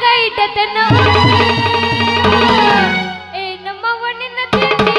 ಬಾಯಾಗ ಇಟ್ಟತನ ಏ ನಿನ್ನ ತಿಂಡಿ.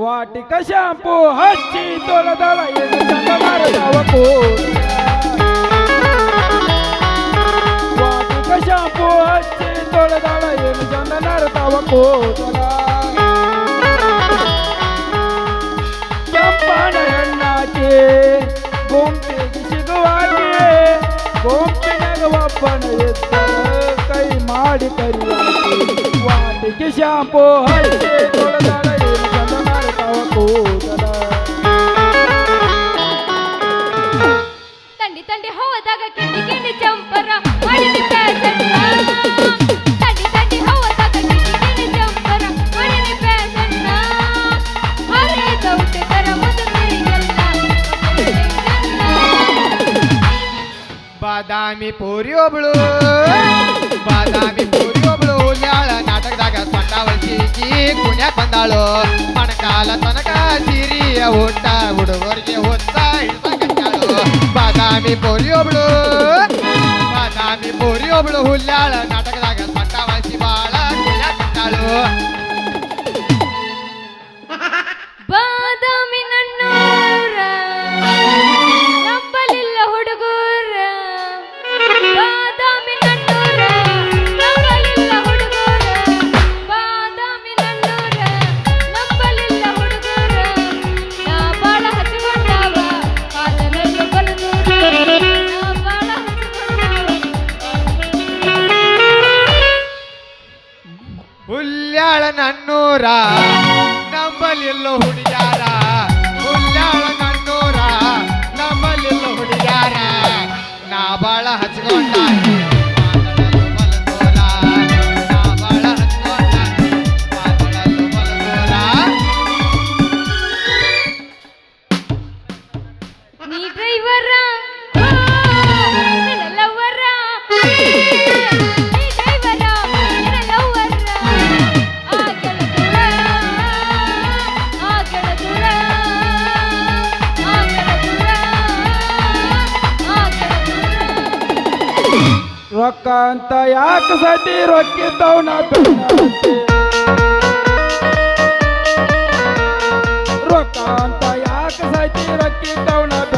ವಾಟಿಕ ಶಾಂಪು ಶಾಂಪು ಹಚ್ಚಿ ತೊಳೆದಳ ಏನು ಚಂದ ನರತವ ಕೂದಲ ಗುಂಪಿಗೆ ಸಿಗುವಾಕಿ ಗುಂಪಿನಾಗ ಒಬ್ಬನ ಇದ್ದ ಕೈ ಮಾಡಿ ಕರಿಯಾಕಿ ವಾಟಿಗೆ ಶಾಂಪೋ ಹಚ್ಚಿ ತೊಳೆದಳ ಬಾದಾಮಿ ಪೂರಿ ಒಬ್ಳು. ಬಾದಾಮಿ ಪೂರಿ ಒಬ್ಳು. ಹುಲ್ಯಾಳ ನಾಟಕದಾಗ ಸೊಂಟ ವಲ್ಸಿಕಿ ಕುಣ್ಯಾಕ್ ಬಂದಾಳು. ಮಣಕಾಲ ತನಕ ಸಿರಿಯ ಊಟ ಹುಡುಗರಿಗೆ ಹೊತ್ತ ಹಿಡ್ಸಕತ್ತಾಳು ಬಾದಾಮಿ ಪೂರಿ ಒಬ್ಳು. ಬಾದಾಮಿ ಪೂರಿ ಒಬ್ಳು ಹುಲ್ಯಾಳ ನಾಟಕದಾಗ তোরা ರೊಕ್ಕ ಅಂತ ಯಾಕೆ ಸತಿ ರೊಕ್ಕಿದ್ದವನ ಬೆನ್ನತ್ತಿ ರೊಕ್ಕ ಅಂತ ಯಾಕೆ ಸತಿ ರೊಕ್ಕಿದ್ದವನ ಬೆನ್ನತ್ತಿ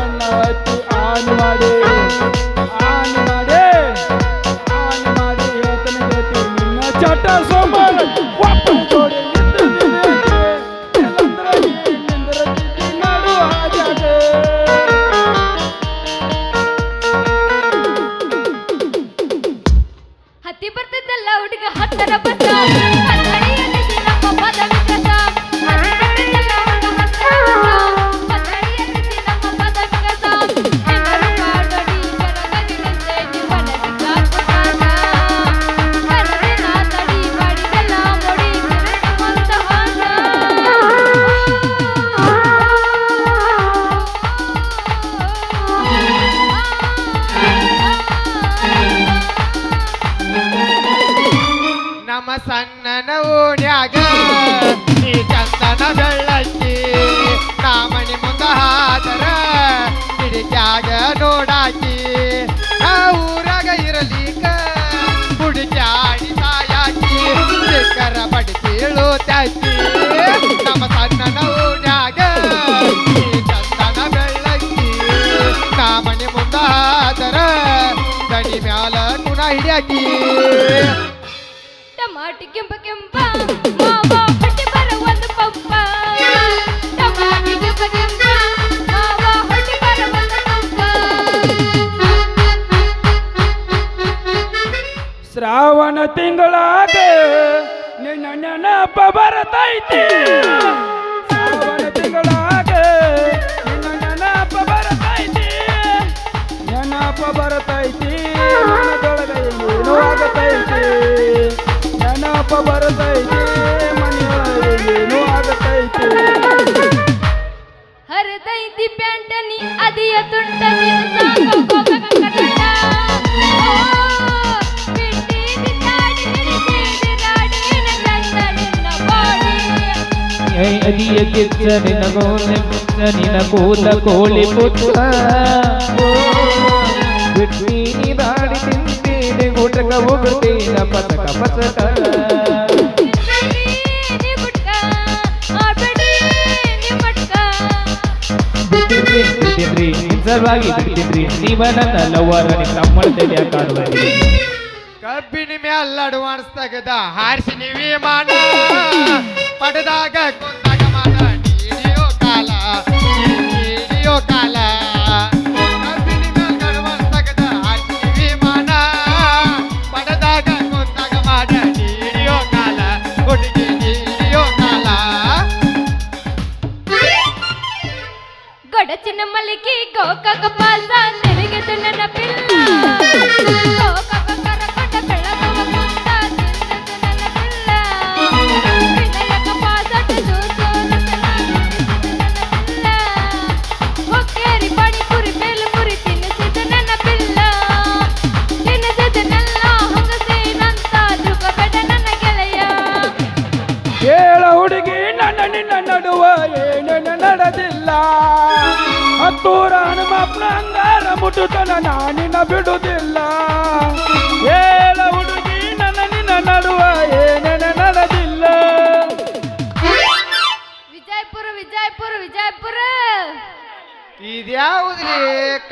ಬರ್ತಿದ್ದಲ್ಲ ಹುಡುಗ ಹತ್ತರ ಬಸ ಮ್ಯಾಲ ಕುಣ ಹಿಡಿಯಾಕಿ. ಟಮಾಟಿ ಕೆಂಪ ಕೆಂಪ ಮಾವ ಹೊಟ್ಟೆ ಬರ ಒಂದು ಪಂಪ ಟಮಾಟಿ ಕೆಂಪ ಕೆಂಪ ಮಾವ ಹೊಟ್ಟೆ ಬರ ಒಂದು ಪಂಪ ಶ್ರಾವಣ ತಿಂಗಳಾಗ ನಿನ್ನ ನೆನಪ ಬರತೈತಿ. ಬರ್ತೈತೆ ಮನೆಯೊಳಗೇನು ಆಗತೈತೆ ಹರಿದೈತಿ ಪ್ಯಾಂಟನಿ ಅದಿಯ ತುಂಟ ಅದಿಯ ಕಿಚ್ಚ ನಿನಗೋನೆ ಪುಟ್ಟ ನಿನ ಕೂದ ಕೋಳಿ ಪುಟ್ಟ ಬಿಟ್ಟಿ ನೀ ಬಾಡಿ ತಿಂತೀನಿ ಗುಟಕ ಹೋಗುತ್ತೆ ಪತಕ ತಿನ್ಬೇಡಿ ನೀ ಗುಟ್ಕ, ಆಡ್ಬೇಡಿ ನೀ ಮಟ್ಕ. ಬಿಟ್ಟಿದ್ರಿ ಬಿಟ್ಟಿದ್ರಿ ನಿನ್ ಸಲುವಾಗಿ ಬಿಟ್ಟಿದ್ರಿ ನೀವ ನನ್ನ ಲವ್ವರ ನಿಮ್ ತಮ್ಮಳ ತಲೆಯ ಕಾಡುವರಿ ಕಬ್ಬಿನ ಮ್ಯಾಲ ಅಡ್ವಾನ್ಸ್ ತೆಗೆದ ಹಾರಿಸಿ ಮಾಡ ಪಡೆದಾಗ ಕೊಂದಾಗ ಮಾಡ ಕಾಲ ಕಾಲ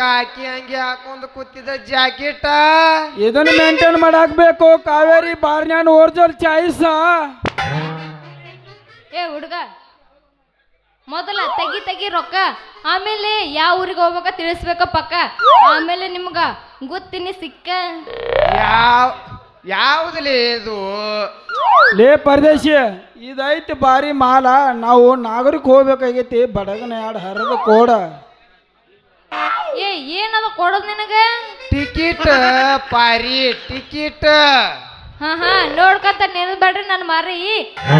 ಕಾಕಿ ಅಂಗಿ ಹಾಕೊಂಡು ಕೂತಿದ ಜಾಕೆಟ. ಇದನ್ನ ಮೇಂಟೈನ್ ಮಾಡಾಕ್ಬೇಕು. ಕಾವೇರಿ ಬಾರ್ನ್ಯಾನ್ ಓರ್ಜಲ್ ಚಾಯ್ಸ. ಏ ಹುಡುಗ ಮೊದಲ ತೆಗಿ ತೆಗಿ ರೊಕ್ಕ ಆಮೇಲೆ ಯಾವ ಊರಿಗೆ ಹೋಗ್ಬೇಕ ತಿಳಿಸ್ಬೇಕ ಪಕ್ಕ. ಆಮೇಲೆ ನಿಮ್ಗ ಗೊತ್ತಿನಿ ಸಿಕ್ಕ. ಯಾವ ಯಾವುದ್ಲಿ ಇದು? ಲೇ ಪರದೇಶಿ ಇದೈತಿ ಬಾರಿ ಮಾಲ. ನಾವು ನಾಗರಿಕ ಹೋಗ್ಬೇಕಾಗೈತಿ ಬಡಗನ ಎರಡು ಹರದ ಕೋಡ. ಏ ಏನದ ಕೊಡೋದು ನಿನಗೆ? ಟಿಕೆಟ್ ಪಾರಿ ಟಿಕೆಟ್. ಹಾ ಹಾ ನೋಡ್ಕೊಂತ ನಿಲ್ಬೇಡ್ರಿ ನನ್ನ ಮಾರಿ.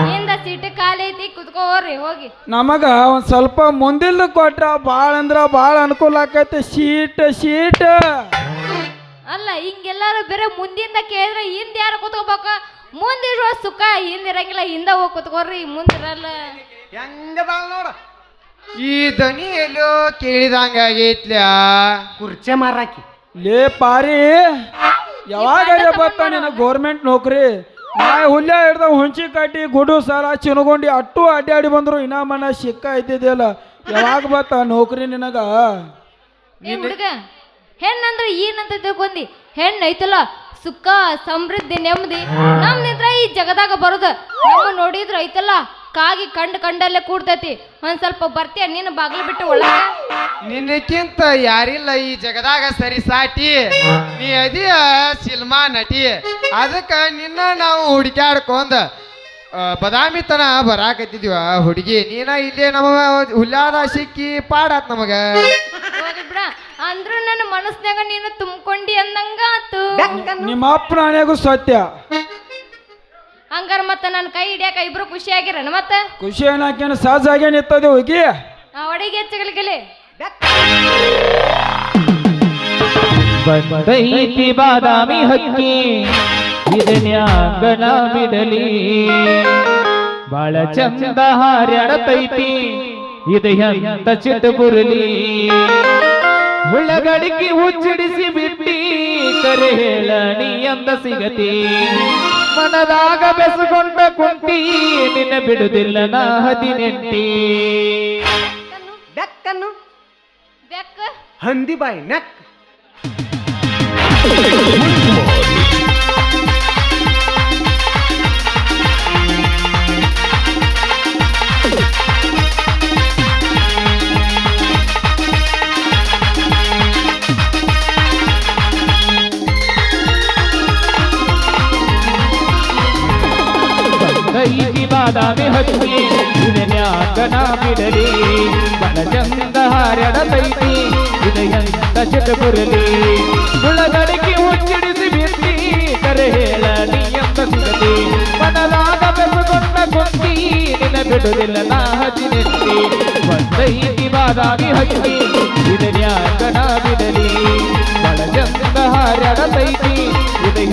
ಹಿಂದ ಸೀಟ್ ಖಾಲಿ ಐತಿ ಕುತ್ಕೋರಿ ಹೋಗಿ. ನಮಗ ಒಂದ್ ಸ್ವಲ್ಪ ಮುಂದಿಲ್ದ ಕೊಟ್ರ ಭಾಳ ಅಂದ್ರ ಭಾಳ ಅನುಕೂಲ ಆಕೈತಿ. ಸೀಟ್ ಸೀಟ್ ಅಲ್ಲ ಹಿಂಗೆಲ್ಲಾರು ಬೇರೆ ಮುಂದಿಂದ ಕೇಳಿದ್ರೆ ಹಿಂದ ಯಾರು ಕುತ್ಕೋಬೇಕ? ಮುಂದಿರುವ ಸುಖ ಹಿಂದಿರಂಗಿಲ್ಲ ಹಿಂದ ಹೋಗಿ ಕುತ್ಕೋರಿ ಮುಂದಿರಲ್ಲ. ಹೆಂಗದ ನೋಡ? ಈ ದನಿ ಎಲ್ಲೋ ಕೇಳಿದಂಗ ಆಗೈತ್ಲ್ಯಾ ಕುರ್ಚೆ ಮಾರಾಕಿ. ಲೇ ಪಾರಿ ಯಾವಾಗ ಬರ್ತಾ ನಿನ್ನ ಗೌರ್ಮೆಂಟ್ ನೌಕರಿ? ನಾ ಹುಲ್ಯ ಹಿಡ್ದ ಹುಂಚಿ ಕಟ್ಟಿ ಗುಡು ಸಾಲ ಚಿನಗೊಂಡಿ ಅಟ್ಟು ಅಡ್ಡಾಡಿ ಬಂದ್ರು ಇನ್ನ ಮನ ಸಿಕ್ಕ ಇದ್ದಿದ್ದಿಲ್ಲ ಯಾವಾಗ ಬತ್ತ ನೌಕರಿ ನಿನಗ? ಏ ಹುಡುಗ ಹೆಣ್ಣಂದ್ರೆ ಏನಂತ ತಿಳ್ಕೊಂಡಿ. ಹೆಣ್ಣು ಐತಲ್ಲ ಸುಖ ಸಮೃದ್ಧಿ ನೆಮ್ಮದಿ. ನಮ್ ನಿಂತ್ರ ಈ ಜಗದಾಗ ಬರೋದು. ನಮ್ಮ ನೋಡಿದ್ರ ಐತಲ್ಲ. ಕಾಗಿ ಕಂಡ್ ಕಂಡಲ್ಲೇ ಕೂಡ್ತೈತಿ. ಒಂದ್ ಸ್ವಲ್ಪ ಬರ್ತೀಯ ನೀನು ಬಾಗಿಲು ಬಿಟ್ಟು ಒಳ ನಿನ್ನಕ್ಕಿಂತ ಯಾರಿಲ್ಲ ಈ ಜಗದಾಗ ಸರಿ ಸಾಟಿ. ನೀ ಅದೀಯ ಸಿನಿಮಾ ನಟಿ. ಅದಕ್ಕ ನಿನ್ನ ನಾವು ಹುಡುಕ್ಯಾಡ್ಕೊಂದ ಆ, ಬದಾಮಿ ತನ ಬರಾಕತ್ತಿದ್ವ ಹುಡುಗಿ. ನೀನ ಇಲ್ಲೇ ನಮ್ಮ ಹುಲ್ಲಾದ ಸಿಕ್ಕಿ ಪಾಡಾತ್ ನಮಗ. ಹೋಗ್ಲಿ ಬಿಡ. ಅಂದ್ರು ನನ್ನ ಮನಸ್ನಾಗ ನೀನು ತುಂಬ್ಕೊಂಡಿ ಅಂದಂಗ ಆತು ನಿಮ್ಮ ಅಪ್ಪನ ಆನೆಗೂ ಸತ್ಯ. ಹಂಗಾರ ಮತ್ತ ನನ್ನ ಕೈ ಹಿಡಿಯಾಕ ಇಬ್ರು ಖುಷಿ ಆಗಿರನ ಮತ್ತ? ಖುಷಿ ಏನಾಕೇನು? ಸಾಜ್ ಆಗೇನು ಇತ್ತದು ಹೋಗಿ ಆ ಒಡೆಗೆ ಹೆಚ್ಚಗಲಿಗಲಿ ಬಂದೈತಿ ಬಾದಾಮಿ ಹಕ್ಕಿ ಇದನ್ಯಾಂಗಣ ಬಿಡಲಿ ಬಾಳ ಚಂದ ಹಾರ್ಯಾಡತೈತಿ ಇದು ಎಂತ ಚಿಟ್ಟಬುರಲಿ ಉಳ್ಳಗಡಿಗೆ ಉಚ್ಚಿಡಿಸಿ ಬಿಟ್ಟಿ ಕರೆ ಹೇಳಣಿ ಎಂದ ಸಿಗತಿ. ಮನದಾಗ ಬೆಸುಕೊಂಡ ಕುಂತಿ ನಿನ್ನ ಬಿಡುದಿಲ್ಲ ನಾ ಹದಿನೆಂಟಿ. ಬೆಕ್ಕನ್ನು. ಬೆಕ್ಕ. ಹಂದಿ ಬಾಯಿ ನೆಕ್. ಬಾದಾಮಿ ಹಕ್ಕಿ ಇದನ್ಯಾಕನ ಬಿಡಲಿ ಬಲ ಚಂದ ಹಾರ್ಯಾಡತೈತಿ ಇದು ಎಂತ ಚಿಟಬುರಲಿ ಉಳ್ಳಗಡಿಗೆ ಉಚ್ಚಿಡಿಸಿ ಬಿಟ್ಟಿ ಕರೆ ಹೇಳ ನೀ ಎಂತ ಸಿಗತಿ ಮನದಾಗ ಬೆಸಗೊಂಡ ಕೊಂಡಿ ನಿನ್ನ ಬಿಡುದಿಲ್ಲ ನಾ ಹದಿನೆಟ್ಟಿ ಬಂದೈತಿ ಬಾದಾಮಿ ಹಕ್ಕಿ ಇದನ್ಯಾಕನ ಬಿಡಲಿ ಬಲ ಚಂದ ಹಾರ್ಯಾಡತೈತಿ ಇದು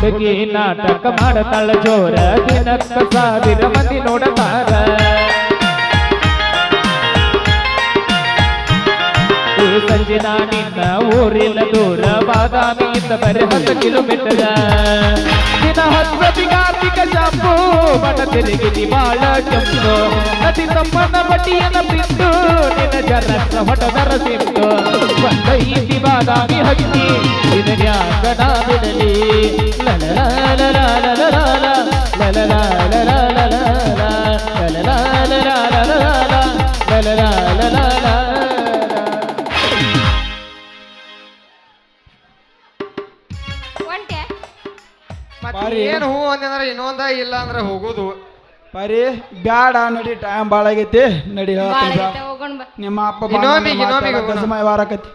ಹುಡುಗಿ ನಾಟಕ ಮಾಡತಾಳ ಜೋರ, ದಿನಕ್ಕ ಸಾವಿರ ಮಂದಿ ನೋಡತಾರ. ಸಂಜೆ ನಿನ್ನ ಊರಿನ ದೂರ ಬಾದಾಮಿಯಿಂದ ಬರೀ ಹತ್ತು ಕಿಲೋಮೀಟರ್ ದಿನ ಹತ್ತು ಬಿಗಾರ್ತಿಕ ಶಾಂಪು ಬಡ ತಿರುಗಿದಿ ಬಾಳ ಕೆಂಪು ನದಿ ತಮ್ಮನ ಬಡ್ಡಿಯನ್ನ ಬಿಟ್ಟು ನಿನ್ನ ಜರಕ್ಕ ಹೊಟದರ ಸಿಟ್ಟು ಬಂದ ಈತಿ ಬಾದಾಮಿ ಹಕ್ಕಿ ಇದನ್ಯಾಕನ ಬಾರಿ. ಏನು ಹೂ ಅಂದ್ರೆ ಇನ್ನೊಂದ ಇಲ್ಲ ಅಂದ್ರೆ ಹೋಗುದು ಪರಿ ಬ್ಯಾಡ ನಡಿ ಟೈಮ್ ಭಾಳ ಆಗೈತಿ ನಡಿ ಹೇಳ್ತೀನಿ ಬಾ. ಬಾ ನಿಮ್ಮ ಅಪ್ಪ ಇನ್ನೊಮ್ಮಿಗೆ ಹೋಗೋಣ. ಗಜಮಾಯ ವಾರಕತಿ